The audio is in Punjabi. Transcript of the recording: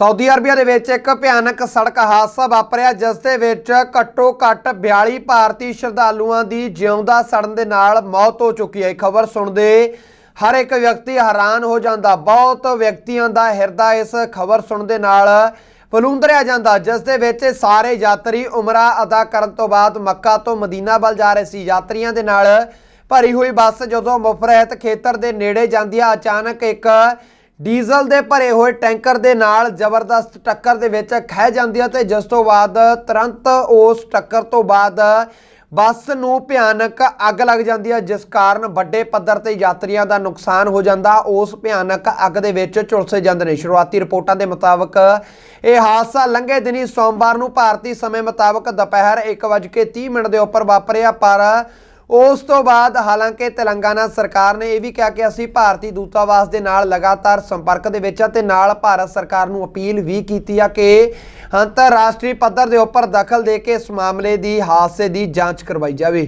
ਸਾਊਦੀ ਅਰਬੀਆ ਦੇ ਵਿੱਚ ਇੱਕ ਭਿਆਨਕ ਸੜਕ ਹਾਦਸਾ ਵਾਪਰਿਆ, ਜਿਸ ਦੇ ਵਿੱਚ ਘੱਟੋ ਘੱਟ 42 ਭਾਰਤੀ ਸ਼ਰਧਾਲੂਆਂ ਦੀ ਜਿਉਂਦਾ ਸੜਨ ਦੇ ਨਾਲ ਮੌਤ ਹੋ ਚੁੱਕੀ ਹੈ। ਖਬਰ ਸੁਣਦੇ ਹਰ ਇੱਕ ਵਿਅਕਤੀ ਹੈਰਾਨ ਹੋ ਜਾਂਦਾ। ਬਹੁਤ ਵਿਅਕਤੀਆਂ ਦਾ ਹਿਰਦਾ ਇਸ ਖਬਰ ਸੁਣਨ ਦੇ ਨਾਲ ਪਲੂੰਦਰਿਆ ਜਾਂਦਾ, ਜਿਸ ਦੇ ਵਿੱਚ ਸਾਰੇ ਯਾਤਰੀ ਉਮਰਾ ਅਦਾ ਕਰਨ ਤੋਂ ਬਾਅਦ ਮੱਕਾ ਤੋਂ ਮਦੀਨਾ ਵੱਲ ਜਾ ਰਹੇ ਸੀ। ਯਾਤਰੀਆਂ ਦੇ ਨਾਲ ਭਰੀ ਹੋਈ ਬੱਸ ਜਦੋਂ ਮੁਫਰਹਿਤ ਖੇਤਰ ਦੇ ਨੇੜੇ ਜਾਂਦੀ ਆ ਅਚਾਨਕ ਇੱਕ ਡੀਜ਼ਲ ਦੇ ਭਰੇ ਹੋਏ ਟੈਂਕਰ ਦੇ ਨਾਲ ਜ਼ਬਰਦਸਤ ਟੱਕਰ ਦੇ ਵਿੱਚ ਖਹਿ ਜਾਂਦੀ ਹੈ ਤੇ ਜਿਸ ਤੋਂ ਬਾਅਦ ਤੁਰੰਤ ਉਸ ਟੱਕਰ ਤੋਂ ਬਾਅਦ ਬੱਸ ਨੂੰ ਭਿਆਨਕ ਅੱਗ ਲੱਗ ਜਾਂਦੀ ਹੈ, ਜਿਸ ਕਾਰਨ ਵੱਡੇ ਪੱਧਰ ਤੇ ਯਾਤਰੀਆਂ ਦਾ ਨੁਕਸਾਨ ਹੋ ਜਾਂਦਾ। ਉਸ ਭਿਆਨਕ ਅੱਗ ਦੇ ਵਿੱਚ ਝੁਲਸੇ ਜਾਂਦੇ ਨੇ। ਸ਼ੁਰੂਆਤੀ ਰਿਪੋਰਟਾਂ ਦੇ ਮੁਤਾਬਕ ਇਹ ਹਾਦਸਾ ਲੰਘੇ ਦਿਨੀ ਸੋਮਵਾਰ ਨੂੰ ਭਾਰਤੀ ਸਮੇਂ ਮੁਤਾਬਕ ਦੁਪਹਿਰ 1:30 ਮਿੰਟ ਦੇ ਉੱਪਰ ਵਾਪਰਿਆ, ਪਰ ਉਸ ਤੋਂ ਬਾਅਦ ਹਾਲਾਂਕਿ ਤੇਲੰਗਾਨਾ ਸਰਕਾਰ ਨੇ ਇਹ ਵੀ ਕਿਹਾ ਕਿ ਅਸੀਂ ਭਾਰਤੀ ਦੂਤਾਵਾਸ ਦੇ ਨਾਲ ਲਗਾਤਾਰ ਸੰਪਰਕ ਦੇ ਵਿੱਚ ਆ ਤੇ ਨਾਲ ਭਾਰਤ ਸਰਕਾਰ ਨੂੰ ਅਪੀਲ ਵੀ ਕੀਤੀ ਆ ਕਿ ਅੰਤਰਰਾਸ਼ਟਰੀ ਪੱਧਰ ਦੇ ਉੱਪਰ ਦਖਲ ਦੇ ਕੇ ਇਸ ਮਾਮਲੇ ਦੀ ਹਾਦਸੇ ਦੀ ਜਾਂਚ ਕਰਵਾਈ ਜਾਵੇ।